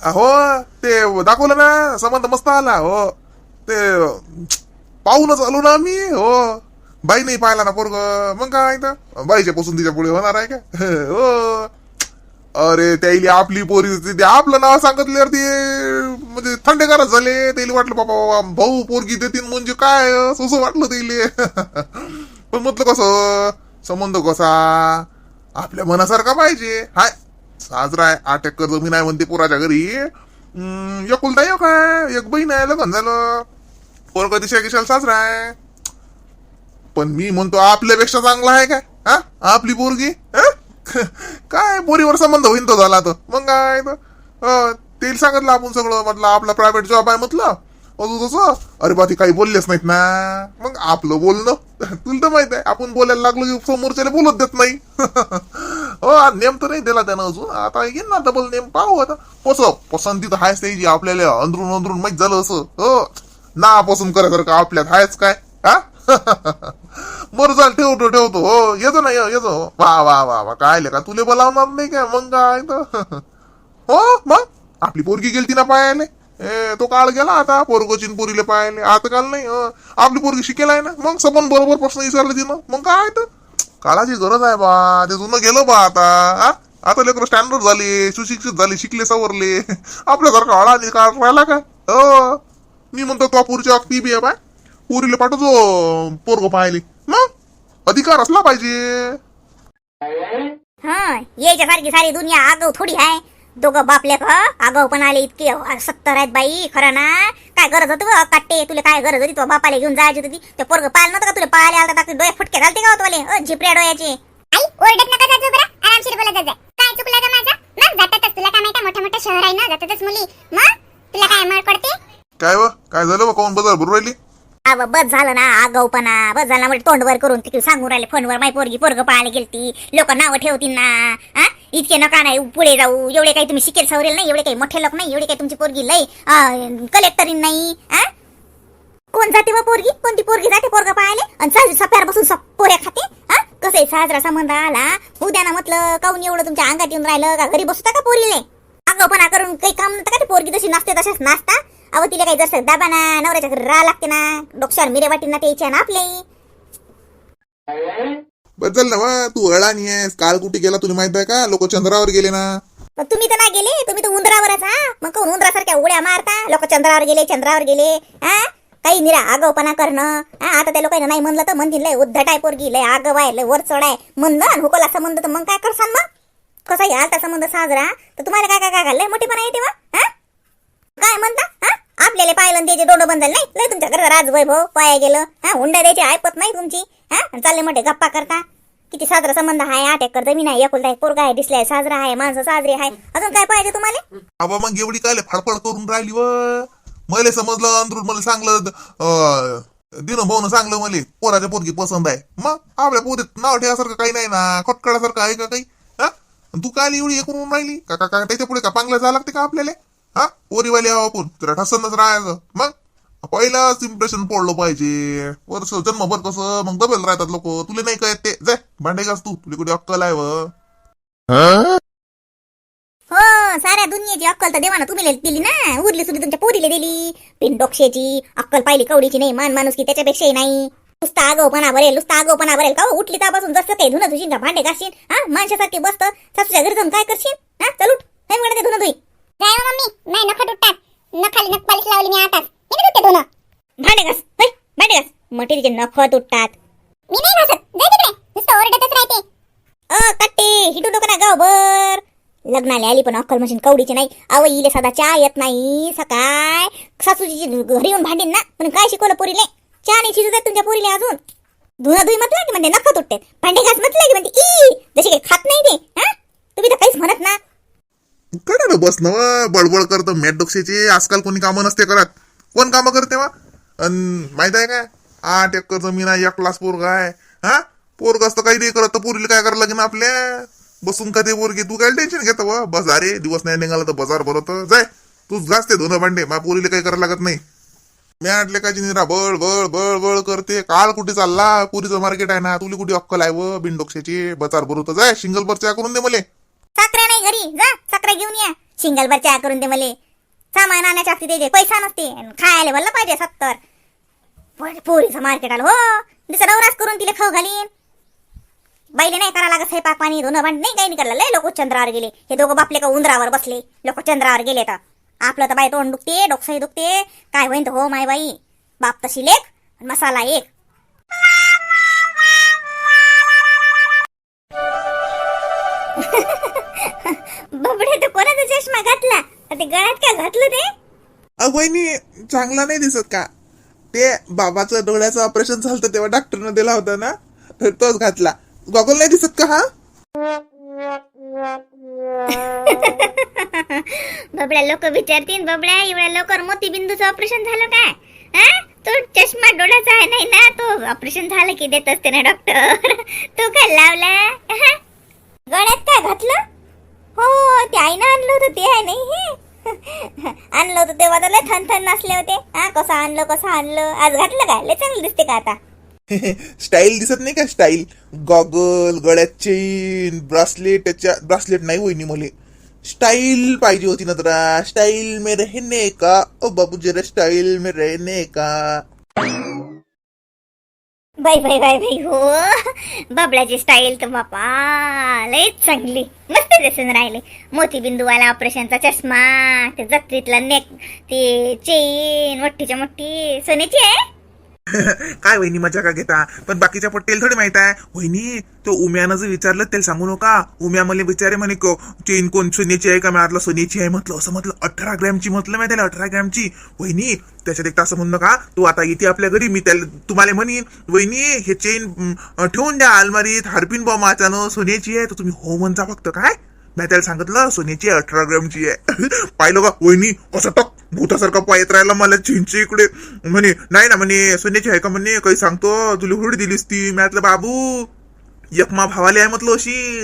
हो ते दाखवलं ना संबंध मस्त आला हो. ते पाहूनच आलो ना आम्ही हो. बाई नाही पाहिला ना पोरग. मग काय तर? बाईच्या पासून तिच्या पुढे होणार आहे का? हो. अरे त्याईली आपली पोरी ते आपलं नाव सांगितल्यावर ते म्हणजे थंडेगारच झाले. त्याला वाटलं बाबा बाबा, भाऊ पोरगी देतील म्हणजे काय? असं वाटलं त्याले पण म्हटलं कसं? संबंध कसा? आपल्या मनासारखा पाहिजे. हाय साजरा आहे आठ एकर जमीन आहे म्हणते पोराच्या घरी. एकुलता एक आहे एक बहीण आहे लग्न झालं. पोरग दिशा किशाला साजरा आहे. पण मी म्हणतो आपल्यापेक्षा चांगला आहे काय? हा? आपली पोरगी? काय पोरीवर संबंध होईन तो झाला तर? मग काय तर? तेल सांगितलं आपण सगळं म्हटलं आपला प्रायव्हेट जॉब आहे म्हटलं. अजून तसं अरे बा ती काही बोललेच नाहीत ना. मग आपलं बोलणं तुला तर माहीत आहे आपण बोलायला लागलो की समोरच्याला बोलत देत नाही. हो आज नेम तर नाही दिला त्यानं अजून. आता येईन ना डबल नेम पाहू आता. कसं पसंती तर हायच त्याची आपल्याला अंदरून अंदरून माहीत झालं असं. हो. ना पसंत करायसारखं आपल्यात हायच काय? हा? बरं चाल ठेवतो ठेवतो. हो येतो ना येतो. वा वा वा वा काय का तुले बोलावणार नाही काय? मग काय तर? हो मग? आपली पोरगी गेलती ना पायाले. ए तो काळ गेला आता पोरगोचीन पोरीला पायाले. आता काल नाही आपली पोरगी शिकेला आहे ना. मग सबन बरोबर प्रश्न विचारले तिनं. मग काय तर? काळाची गरज आहे बा. ते जुनं गेलं बा आता. हा? आता लेकर स्टँडर्ड झाले सुशिक्षित झाले शिकले सवरले. आपल्यासारखा हळा आणि काळ राहिला का? हो. मी म्हणतो तो पुरीच्या ती बी आहे बाय पुरीले पाठवतो पोरग पाहिले मग अधिकार असला पाहिजे. हा यायच्या सारखी सारी दुनिया आगाऊ थोडी आहे. दोघं बापले का आगाऊ पण आले इतके. सत्तर आहेत बाई खरं ना? काय गरज होती काटे? तुला काय गरज होती? तो बापाला घेऊन जायची होती. ते पोरग पाहिलं नव्हतं का तुला? पाहायला आलता टाकते डोळे फुटके घालते का हो तुले झिपऱ्या डोळ्याचे. आई ओरडत नका जाजो बरं आरामशीर बोलत जाय काय चुकलं ग माझं? मग जातातच. तुला काय माहिती मोठं मोठं शहर आहे ना? जातातच मुली. मग? तुला काय मळ पडते? काय व? काय झालं व? कोण बदल बरोबर राहिली? अव बस झालं ना आगाऊपणा. बस झालं म्हणजे तोंडवर करून तिकडे सांगून राहिले. फोनवर माई पोरगी पोरग पाहायला गेलती. लोक नावं ठेवतील ना हा? इतके नका नाही पुढे जाऊ. एवढे काही तुम्ही शिकेल सवरेल नाही एवढे काही मोठे लोक नाही एवढे काही तुमची पोरगी लई कलेक्टरीन नाही हा कोण जाते व पोरगी? कोणती पोरगी जाते पोरग पाहायला? आणि साजरी सप्यार बसून पोऱ्या खाते हा कसं आहे साजरा संबंध आला? उद्या ना म्हटलं काऊन एवढं तुमच्या अंगात येऊन राहिलं? का घरी बसता का पोरीले? आगाऊपणा करून काही काम नव्हतं का ते पोरगी जशी नाचते तशाच नाचता? अव तिला काही जसं दाबा ना नवऱ्याच्या घरी राहा लागते ना डोक्यावर मिरे वाटी ना ते इच्छा ना आपले. बदल ना वा तू अडाणी आहेस काल कुठे गेला तुला माहीत आहे का? लोक चंद्रावर गेले ना. मग तुम्ही तर नाही गेले? तुम्ही तर उंदरावरच हा? मग कोण उंदरासारख्या उड्या मारता? लोक चंद्रावर गेले चंद्रावर गेले हा? काही निरा आगाऊपणा करणं हा? आता त्या लोकांना नाही म्हणलं तर म्हणतील लय उद्धट आहे पोरगी लय आगव आहे लय वर चढ आहे. म्हणलं आणि हुकोला संबंध तर मग काय करसान मग? कसा आहे आलता संबंध साजरा. तर तुम्हाला काय काय काय घाललंय मोठेपणा येते मग हा? काय म्हणता हा? आपल्याला पाहिलं आणि त्याचे डोडं बंदल नाही? लय तुमच्या राज वैभव पाया गेलं. हा हुंडा द्यायची ऐपत नाही तुमची. हा चालले मोठे गप्पा करता. किती साजरा संबंध आहे आठ एकर जमीन आहे एकुलता एक पोरगा आहे दिसलाय साजरा आहे माणसं साजरी आहे. अजून काय पाहिजे तुम्हाला? बाबा मग एवढी काय फडफड करून राहिली व? मला समजलं अंदरून मला सांगलं दिन भाऊन सांगलं मला पोराच्या पोरगी पसंद आहे. मग आपल्या पोरीत नाव ठेवासारखं काही नाही ना खटकडासारखं आहे का काही? हा? तू काय एवढी हे करून राहिली? का काय त्याच्या पुढे का पांगलं जावं लागते का आपल्याला? हा? पोरीवाली हवा आपण तुला ठसनच राहायचं. मग? पहिलाच इम्प्रेशन पडलं पाहिजे. वर्ष जन्मभर कसं मग दबेल राहतात लोक. तुला नाही काय ते. जाय भांडे घास तू. तुला कुठे अक्कल आहे व? हो साऱ्या दुनियेची अक्कल तर देवाना तुम्ही दिली ना. उरली सुरली तुमच्या पोरीला दिली. पिन डोक्षेची अक्कल पाहिली कवडीची नाही. मान माणूस की त्याच्यापेक्षाही नाही. नुसता आगोपणा भरेल नुसता आगोपणा भरेल का उठली तापासून जसं काही धुणं धुशील का भांडे घासशील हा? माणसासारखे बसत. सासूच्या घरी जाऊन काय करशील हा? चल उठ. हे म्हणा ते धुणं धुई. हो मम्मी? नाही नखा तुटतात. नखाली नख पालिश लावली मी आताच. मी नाही धुणं. भांडे घास. होय भांडे घास. मटेरियलचे नख तुटतात. मी नाही घासत. जाय तिकडे. नुसतं ओरडतच राहते. अ कट्टे हिटू नको ना गावभर. लग्नाला आली पण अक्कल मशीन कवडीची नाही. अव इले सदा चहा येत नाही. सकाळ सासूची घरी येऊन भांडीन ना. पण काय शिकवलं पोरीले? चहा नाही शिजत तुमच्या पोरीले अजून. धुणं धुई म्हटलं की म्हणते नख तुटते भांडे घास म्हटलं की म्हणते ई जशी काही खात नाही ते. हा? तुम्ही तर काहीच म्हणत ना. करा बस ना बडबड करतं मॅट डोक्षेचे आजकाल कोणी कामं नसते करत. कोण कामं करते वा अन माहीत आहे काय? आठ एकर जमीन आहे एक क्लास पोरगा आहे. हा? पोरग असतं काही नाही करत. तर पोरीला काय करायला लागेल आपल्या? बसून का ते पोरगी? तू काय टेन्शन घेत व? बस अरे दिवस नाही निघाला तर बाजार भरत. जाय तूच घासते धुणं भांडे. मा पोरीला काही करायला लागत नाही. मॅट काय निरा बळ बळ बळ बळ करते. काल कुठे चालला? पुरीचं मार्केट आहे ना. तुला कुठे अक्कल आहे व? बिनडोक्षाची बाजार भरू तर जाय. सिंगल बरच्या करून दे मले. साखऱ्या नाही घरी जा साखऱ्या घेऊन या. सिंगल भर चहा करून दे मले. सामान आणायच्या असते द्यायचे पैसा नसते. अन खायला भरलं पाहिजे सत्तर. पोरीचं मार्केट आलं हो. दिसं नवराच करून तिला खाऊ घालीन. बाईले नाही करा लागत स्वयंपाक पाणी धुणं भांड नाही काही नाही करायला. लय लोक चंद्रावर गेले. हे दोघं बापले का उंदरावर बसले. लोक चंद्रावर गेले तर. आपलं तर बाई तोंड दुखते डोकसाही दुखते. काय होईन तर हो माय बाई. बाप तशी लेख मसाला एक. बबडे तर कोणाचा चष्मा घातला? ते गळ्यात काय घातलं ते? वहिनी चांगला नाही दिसत का? ते बाबाचं डोळ्याचं ऑपरेशन झालं तेव्हा डॉक्टरनं दिला होता ना? तोच घातला. गॉगल नाही दिसत का हा? बबड्या लोक विचारतील बबड्या एवढ्या लवकर मोतीबिंदूचं ऑपरेशन झालं काय? हा? तो चष्मा डोळ्याचा आहे नाही ना? तो ऑपरेशन झालं की देत असते ना डॉक्टर? तो काय लावला? गळ्यात काय घातलं? ते होती आहे नाही? हे आणलं होतं तेव्हा तर लय थन थन नसले होते. हा कसं आणलं कसं आणलं? आज घातलं काय? लय चांगलं दिसते का आता? स्टाईल दिसत नाही का स्टाईल गॉगल गळ्यात चेन ब्रासलेट त्याच्या ब्रासलेट नाही होईनी मले. स्टाईल पाहिजे होती ना जरा. स्टाईल मे रहने का. ओ बाबू जरा स्टाईल मे रहने का. बाई बाई बाई बाई हो. बाबळ्याची स्टाईल तर बापा लयच चांगली. मस्त दिसून राहिले. मोतीबिंदूवाला ऑपरेशनचा चष्मा ते जत्रीतला नेक ते चेन मोठीच्या मोठी सोन्याची आहे. काय वहिनी मजा का घेता? पण बाकीच्या पट्टेल थोडी माहीत आहे. वहिनी तो उम्यानं जर विचारलं त्याला सांगू नका. उम्या मला विचारे म्हणे को चेन कोण सोन्याची आहे का? मी म्हटलं सोन्याची आहे म्हटलं. असं म्हटलं अठरा ग्रॅमची म्हटलं माहिती त्याला अठरा ग्रॅमची. वहिनी त्याच्यात एक तास म्हणू नका. तू आता येते आपल्या घरी मी त्याला तुम्हाला म्हणीन वहिनी हे चेन ठेवून द्या. अलमारीत हार्पिन बॉम्ब अचानक सोन्याची आहे. तर तुम्ही हो म्हणता फक्त काय? नाही त्याला सांगितलं सोन्याची अठरा ग्रामची आहे. पाहिलं का? वहिनी असं टक भूतासारखा पायत राहिला मला चिंची इकडे. म्हणे नाही ना म्हणे सोन्याची आहे का? म्हणे काही सांगतो तुला हुडी दिलीस ती. म्हटलं बाबू एक मा भावाली आहे म्हटलं अशी.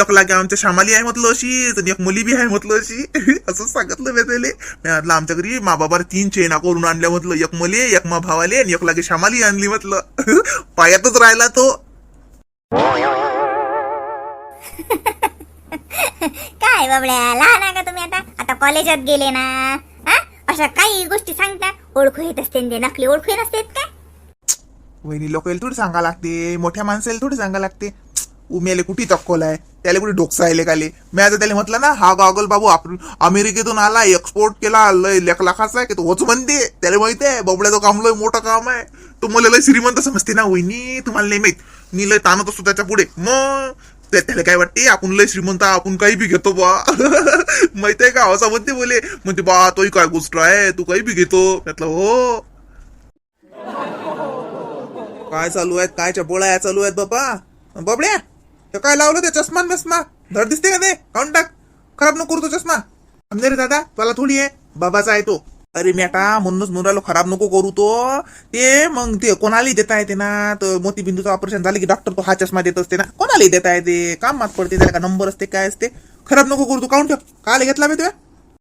एक लागे आमच्या श्यामाली आहे म्हटलं अशी. आणि एक मुली बी आहे म्हटलं अशी. असं सांगितलं मी त्याले. मी म्हटलं आमच्या घरी मा बाबा तीन चेना करून आणल्या म्हटलं. एक मुली एक मा भावाली आणि एक लागे श्यामाली आणली म्हटलं. पायातच राहिला तो. काय बाबड्या लहान आहे का तुम्ही आता? आता कॉलेजात गेले ना. हा? अशा काही गोष्टी सांगता? ओळखू येत असते ते. नकली ओळखू येत असते काय वहिनी लोक थोडी सांगा लागते. मोठ्या माणसाला थोडी सांगा लागते. उमेले कुठे चक्कोलाय त्याला कुठे डोकसायले काले मी आता त्याला म्हटलं ना हा गॉगल बाबू आपण अमेरिकेतून आला एक्सपोर्ट केला लय लेख लाखाचा आहे की तो होच म्हणते. त्याला माहिती आहे बाबड्याचं काम लय मोठं काम आहे. तुम्हाला मला लय श्रीमंत समजते ना वहिनी? तुम्हाला नाही माहीत. मी लय ताणत असतो त्याच्या पुढे. मग त्याला काय वाटते आपण लय श्रीमंत आपण काही बी घेतो बा माहीत आहे का? असा म्हणते बोले म्हणते बा तोही काय गोष्ट आहे तू काही बी घेतो. त्यातलं हो. काय चालू आहेत? काय चपोळ्या चालू आहेत बाबा? बाबड्या ते काय लावलं ते चष्मा बसमा? धड दिसते का ते? काऊन टाक. खराब नको करू तो चष्मा. समजे रे दादा मला थोडी आहे. बाबाचा आहे तो. अरे मेटा म्हणूनच म्हणून राहिलो खराब नको करू तो. ते मग ते कोणालाही देता येते ना. तर मोतीबिंदूचं ऑपरेशन झालं की डॉक्टर तो हा चष्मा देत असते ना. कोणालाही देता येते. काम मात पडते. त्याला का नंबर असते काय असते. खराब नको करू तू. काऊन ठेव. काल घेतला मी तुला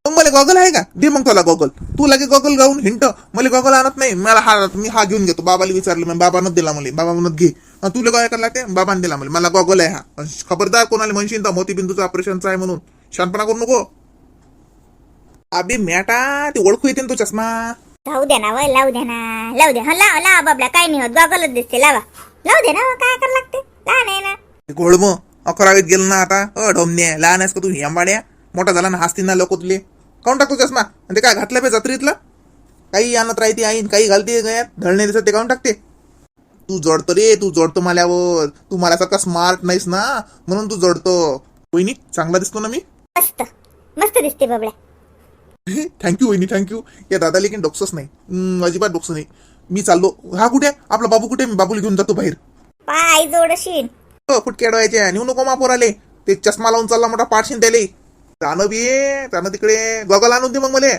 मग मला गॉगल आहे का? दे मग तुला गॉगल तू लगे गॉगल गाऊन हिंट. मला गॉगल आणत नाही. मला हा मी हा घेऊन घेतो. बाबाला विचारलं मी. बाबानच दिला मला. बाबा म्हणत घे. तुला काय करायला ते? बाबाने दिला मला. मला गॉगल आहे हा. खबरदार कोणाला म्हणशील तर मोतीबिंदूचं ऑपरेशनचं आहे म्हणून. शांतपणा करू नको. अबे मॅटा ते ओळखू येते ना तो चष्मा. लावू द्या ना वय लावू द्या ना. लावू द्या. हा लावा लावा बाबला काय नाही होत. गॉगलच दिसते लावा. लावू द्या ना काय करायला लागते? लहान आहे ना. घोडम अकरावीत गेलं ना आता. अ ढोमने लहान आहेस का तू? हेंबाड्या. मोठा झाला ना हसतील ना लोक तुले. काऊन टाकतो चष्मा? आणि ते काय घातलं बे जत्रेतलं? काही आणत राहते आईन काही घालते गयात धळणे दिसत ते काऊन टाकते? तू जडतो रे तू जडतो मल्यावर. तू माझ्यासारखा स्मार्ट नाहीस ना म्हणून तू जडतो. वहिनी चांगला दिसतो ना मी? मस्त. मस्त दिसते बाबड्या. थँक्यू वहिनी थँक्यू या दादा लेकिन डोकसच नाही. अजिबात डोकसं नाही. मी चाललो. हा कुठे? आपला बाबू कुठे? मी बाबूला घेऊन जातो बाहेर. पाय जोडशील. हो फुटके अडवायचे नेऊ नको मापोर आले ते चष्मा लावून चालला मोठा पाठशीन त्याले. जाणं बी जाणं तिकडे. गॉगल आणून दे मग मला.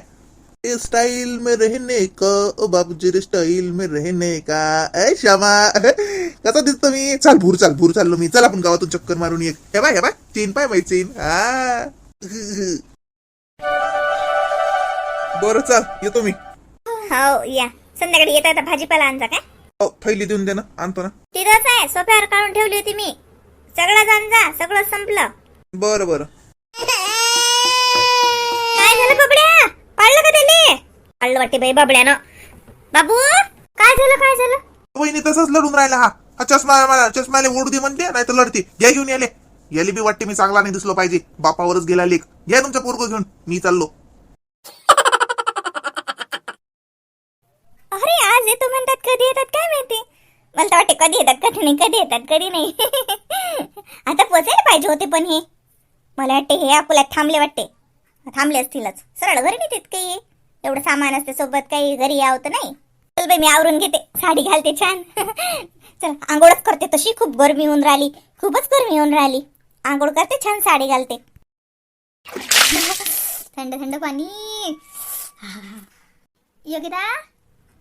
ए स्टाईल में रहने का. ओ बाबूजी स्टाईल में रहने का. ए श्यामा. कसा दिसतो मी? चाल भूर चाल भूर चाललो मी. चल आपण गावातून चक्कर मारून एक. हे बाय हे बाय चेन पाय माहिती चेन. हा बरं चाल येतो मी. हो या. संध्याकाळी येता येता भाजीपाला आणजा काय? हो थैली देऊन दे ना आणतो ना. तिथंच आहे सोफ्यावर काढून ठेवली होती मी. सगळं आणजा सगळं संपलं. बरं बरं. झालं बबड्या? पाळलं का त्याने पाळलं वाटते बाई बबड्यानं. बाबू काय झालं काय झालं? वहिनी तसंच लढून राहिला हा. हा चष्मा मला चष्माले ओढू दे म्हणते नाही तर लढते. घ्या घेऊन याले. याले बी वाटते मी चांगला नाही दिसलो पाहिजे. बापावरच गेला लेख. घ्या तुमच्या पोरग घेऊन. मी चाललो. अरे येतो म्हणतात कधी येतात काय माहिती? मला तर वाटते कधी येतात कधी नाही कधी येतात कधी नाही. आता पोचायला पाहिजे होते पण हे. मला वाटते हे अकोल्यात थांबले वाटते. थांबले असतीलच. सरळ घरी नाही काही एवढं सामान असते सोबत काही घरी यावं तर नाही. चल बाई मी आवरून घेते. साडी घालते छान. चल आंघोळच करते तशी. खूप गरमी होऊन राहिली. खूपच गरमी होऊन राहिली. आंघोळ करते छान साडी घालते. थंड थंड पाणी. योगिता?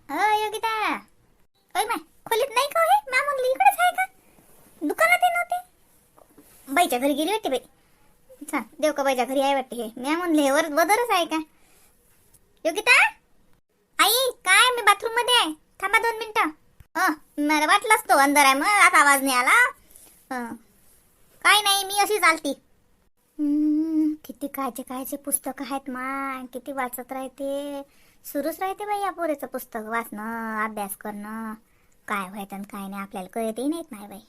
हो योगिता. ओय माय खोलीत नाही का हो हे मा म्हणली इकडेच आहे का? दुकानात आहे नव्हते हो बाईच्या घरी गेली वाटते बाई. चा देव का बाईच्या घरी आहे वाटते हे. म्या म्हणले हे वरच बदलच आहे का? योगिता? आई काय मी बाथरूममध्ये आहे? थांबा दोन मिनिटं. अ मला वाटलंच तो अंदर आहे मग आता आवाज नाही आला. काय नाही मी अशी चालती किती कायचे कायचे पुस्तक आहेत मा किती वाचत राहते. सुरूच राहते बाई या पोरेचं पुस्तक वाचणं अभ्यास करणं. काय व्हायचं आणि काय नाही आपल्याला कळतही नाहीत नाही बाई.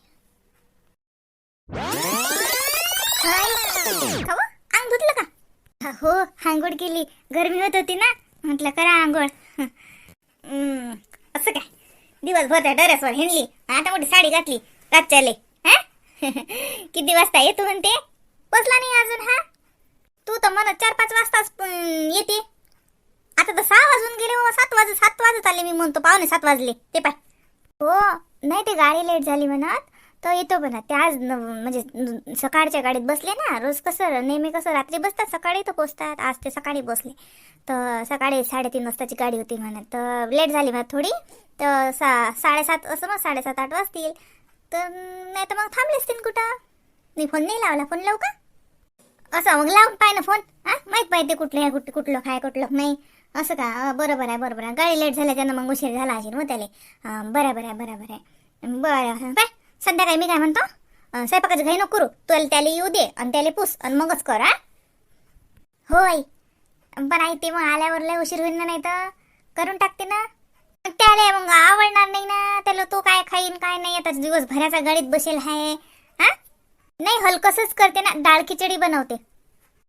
अंग धुतलं का? हो आंघोळ केली. गरमी होत होती ना. म्हटलं करा आंघोळ. हम्म, असं काय? दिवसभर त्या टेरेसवर हिंडली आता मोठी साडी घातली. रातच्याले हा? किती वाजता येतो म्हणते? पोचला नाही अजून हा? तू तर म्हणत चार पाच वाजताच येते. आता तर सहा वाजून गेले हो सात वाजत सात वाजत आले मी म्हणतो पाहुणे सात वाजले. ते पाय. हो नाही ते गाडी लेट झाली म्हणत तर येतो म्हणा ते आज म्हणजे सकाळच्या गाडीत बसले ना रोज कसं नेहमी कसं रात्री बसतात सकाळी तर पोचतात आज ते सकाळी बसले तर सकाळी साडेतीन वाजताची गाडी होती म्हणत. तर लेट झाली म्हणत थोडी तर सा साडेसात असं मग साडेसात आठ वाजतील. तर नाही तर मग थांबले असतील कुठं? मी फोन नाही लावला. फोन लावू का? असं मग लावून पाय ना फोन हा? माहीत पाहिजे कुठलं आहे कुठं कुठलं काय कुठलं नाही. असं का? बरोबर आहे बरोबर आहे. गाडी लेट झाल्या त्यानं मग उशीर झाला असेल हो मग त्याला. बरोबर आहे बरोबर आहे. बरं बाय संध्याकाळी मी काय म्हणतो? स्वयंपाकाचं घाई नको करू. तुला त्याला येऊ दे आणि त्याला पुस आणि मगच कर हा. होय पण आई ते मग आल्यावर लय उशीर होईल ना नाही तर? करून टाकते ना. त्याला मग आवडणार नाही ना. त्याला तो काय खाईन काय नाही. आता दिवसभराचा गाडीत बसेल आहे हा? नाही हलकसच करते ना. डाळ खिचडी बनवते.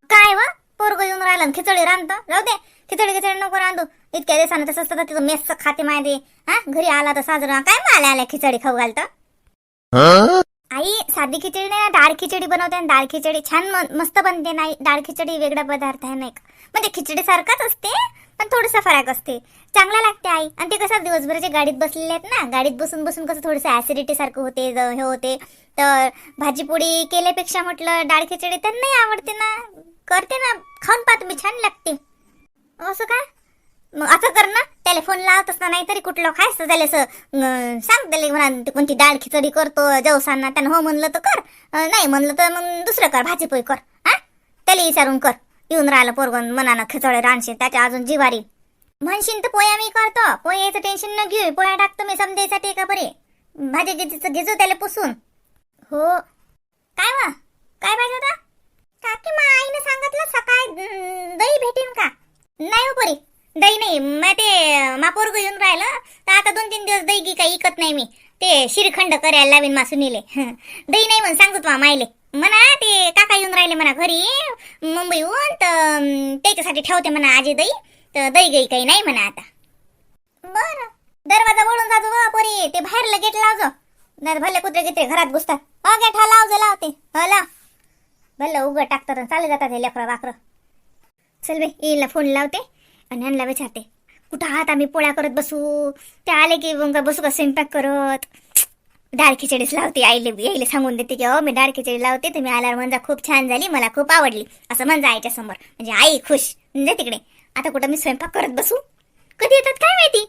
काय व? पोरग येऊन राहिलं खिचडी रांधतं. जाऊ दे खिचडी खिचडी नको रांधू. इतक्या दिवसानं तसंच तर तिथं मेसचं खाते माहिती. हा घरी आला तर साजरा. काय मग आल्या आल्या खिचडी खाऊ घालतं? आई साधी खिचडी नाही ना डाळ खिचडी बनवते आणि डाळ खिचडी छान मस्त बनते नाही डाळ खिचडी वेगळा पदार्थ आहे नाही का? म्हणजे खिचडी सारखाच असते पण थोडासा फरक असते. चांगला लागते आई. आणि ते कसं दिवसभराच्या गाडीत बसलेले आहेत ना गाडीत बसून बसून कसं थोडंसं ऍसिडिटी सारखं होते हे होते. तर भाजीपोळी केल्यापेक्षा म्हटलं डाळ खिचडी त्यांनाही आवडते ना. करते ना खाऊन पहा तुम्ही छान लागते. असं काय मग असं कर ना त्याला फोन लावत असता नाही तरी कुठलं खायचं त्याला असं अं, सांग त्याला म्हणा ते कोणती डाळ खिचडी करतो जवसांना त्यानं हो म्हणलं तर कर अं, नाही म्हणलं तर मग दुसरं कर भाजी पोळी कर हा? त्याला विचारून कर. येऊन राहिलं पोरगण मनानं खिचडे रानशील त्याच्या अजून जिवारी. म्हणशील तर पोया मी करतो पोयाचं टेन्शन न घेऊ पोया टाकतो मी समजायसाठी का बरे? भाजी गिजीचं घेजो त्याला पुसून. हो. काय वा? काय पाहिजे होता? काकी मा आईने सांगितलं सकाळी दही भेटेन का? नाही हो पोरी दही नाही. मग ते मापोरग येऊन राहिलं. तर आता दोन तीन दिवस दही गी काही इकत नाही मी. ते श्रीखंड करायला लावीन मा सुनीले दही नाही म्हणून सांगतो मा मायले म्हणा ते काका येऊन राहिले म्हणा घरी. मुंबईहून तर त्याच्यासाठी ठेवते म्हणा आजी दही. तर दही गई काही नाही म्हणा आता. बर. दरवाजा वळून जातो बा पोरी. ते बाहेरला गेट लावजो. नाही भले कुत्रे गित्रे घरात घुसतात. हा गेट हा लावजो लावते. हा लाव. भलं उघड टाकतात आणि चालले जातात हे लेकरं वाकरं चल बे येईल फोन लावते आणि यांना विचारते कुठं आहात आम्ही? पोळ्या करत बसू. ते आले की मग बसू का स्वयंपाक करत? डाळ खिचडीच लावते आईले यायला सांगून देते की अ मी डाळ खिचडी लावते. तुम्ही आल्यावर म्हणजे खूप छान झाली मला खूप आवडली. असं म्हणजे आईच्या समोर. म्हणजे आई खुश. म्हणजे तिकडे. आता कुठं मी स्वयंपाक करत बसू? कधी येतात काय माहिती?